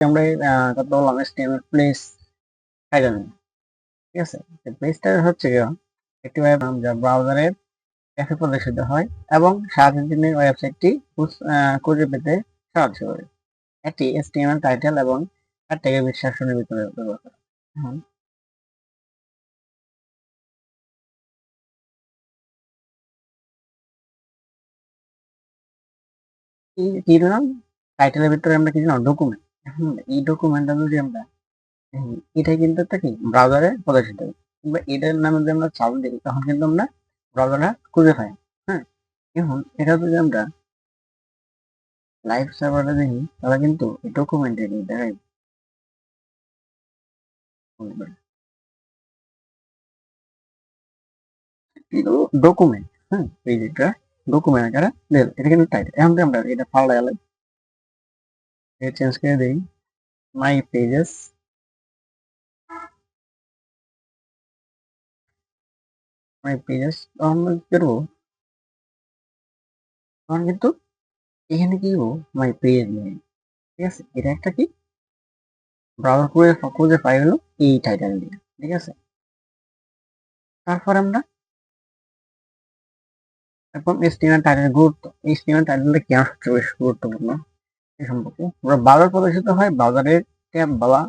আমরা কথা বললাম এসটিএমএল প্লেস টাইটেল ঠিক আছে? প্লেস টাইটেল হচ্ছে একটি ওয়েব নাম যা ব্রাউজারের ক্যাফে প্রদর্শিত হয় এবং সাহায্যের জন্য ওয়েবসাইটটি খুঁজ- পেতে সাহায্য করে। এটি এসটিএমএল টাইটেল এবং ট্যাগের বিশ্বাসনের ভিতরে ব্যবহার করা কি দিলাম টাইটেলের ভিতরে আমরা কি দিলাম ডকুমেন্ট এই ডকুমেন্টটা যদি আমরা এটা কিন্তু একটা কি ব্রাউজারে প্রদর্শিত। কিংবা এটার নামে যদি আমরা চাল দিই তখন কিন্তু আমরা ব্রাউজারটা খুঁজে পাই হ্যাঁ? এখন এটা যদি আমরা লাইভ সার্ভারে দেখি, তাহলে কিন্তু এই ডকুমেন্টে দেখাই ডকুমেন্ট হ্যাঁ এই যেটা ডকুমেন্ট আকারে এটা কিন্তু টাইটেল এখন আমরা এটা পাল্টা গেলে চেঞ্জ করে দিই মাই পেজেস মাই পেজেস করব? তখন কিন্তু এখানে কি হব মাই পেজ নেই ঠিক আছে? এটা একটা কি? ব্রাউজার করে খুঁজে পাই হলো এই টাইটেল দিয়ে। ঠিক আছে? তারপর আমরা এখন স্টিমেন্ট টাইটেল গুরুত্ব এই স্টিমেন্ট টাইটেলটা কেন সবচেয়ে বেশি গুরুত্বপূর্ণ? এই সম্পর্কে। ব্রাউজার প্রদর্শিত হয় বাজারের ট্যাব বলা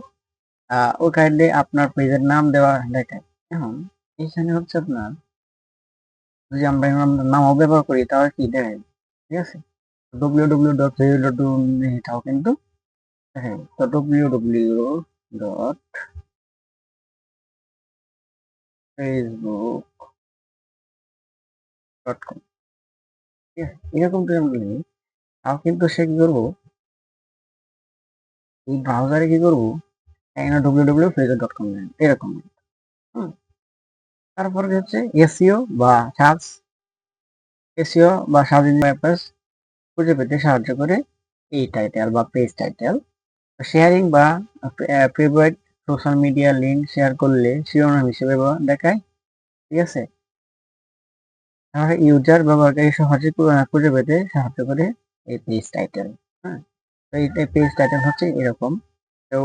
ওই কাইন্ডে আপনার পেজের নাম দেওয়া দেখায় এখন এইখানে হচ্ছে আপনার, যদি আমরা এখানে নামও ব্যবহার করি, তাহলে কি দেখায়? ঠিক আছে? ডব্লিউ ডব্লিউ ডট ডট এটাও কিন্তু দেখায়। তো W W dot Facebook dot com ঠিক আছে? এরকম যদি আমরা তাও কিন্তু সে কি করব। এই ব্রাউজারে কি করব? এখানে W W Facebook dot com এরকম। তারপরে হচ্ছে এসিও বা সার্চ এসিও বা সার্চ ইঞ্জিন খুঁজে পেতে সাহায্য করে এই টাইটেল বা পেজ টাইটেল শেয়ারিং বা favourite social media link share করলে শিরোনাম হিসেবে দেখায়। ঠিক আছে? তাহলে ইউজার ব্যবহারকারী সহজে খুঁজে পেতে সাহায্য করে এই পেজ টাইটেল হ্যাঁ তো এই পেজ টাইটেল হচ্ছে এরকম। তো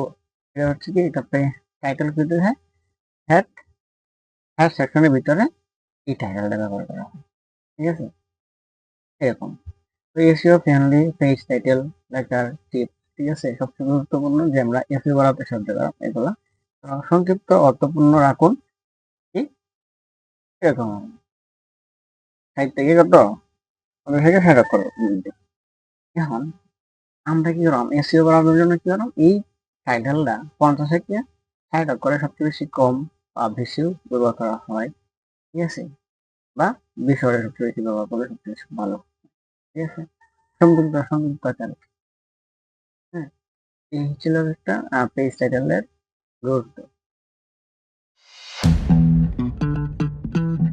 এটা হচ্ছে কি, এটা টাইটেল খুঁজতে হয় হ্যাট হ্যাট সেকশনের ভিতরে এই টাইটেলটা ব্যবহার করা হয়। ঠিক আছে? এরকম। তো এসিও ফ্রেন্ডলি পেজ টাইটেল লেখার টিপ ঠিক আছে? সবচেয়ে গুরুত্বপূর্ণ যে আমরা এসিও বাড়াতে সাহায্য করা, এগুলা। সংক্ষিপ্ত, অর্থপূর্ণ রাখুন। এরকম। সাইড থেকে কত? থেকে সেট আপ করো। এখন আমরা কি করলাম এসিও বাড়ানোর জন্য কি করলাম এই টাইটেলটা পঞ্চাশ থেকে ষাট করে সবচেয়ে বেশি কম বা বেশিও ব্যবহার করা হয়। ঠিক আছে? বা বিষয়ের সবচেয়ে বেশি ব্যবহার করে সবচেয়ে বেশি ভালো ঠিক আছে? সংযুক্ত সংযুক্ত হ্যাঁ এই ছিল একটা পেজ টাইটেলের গুরুত্ব।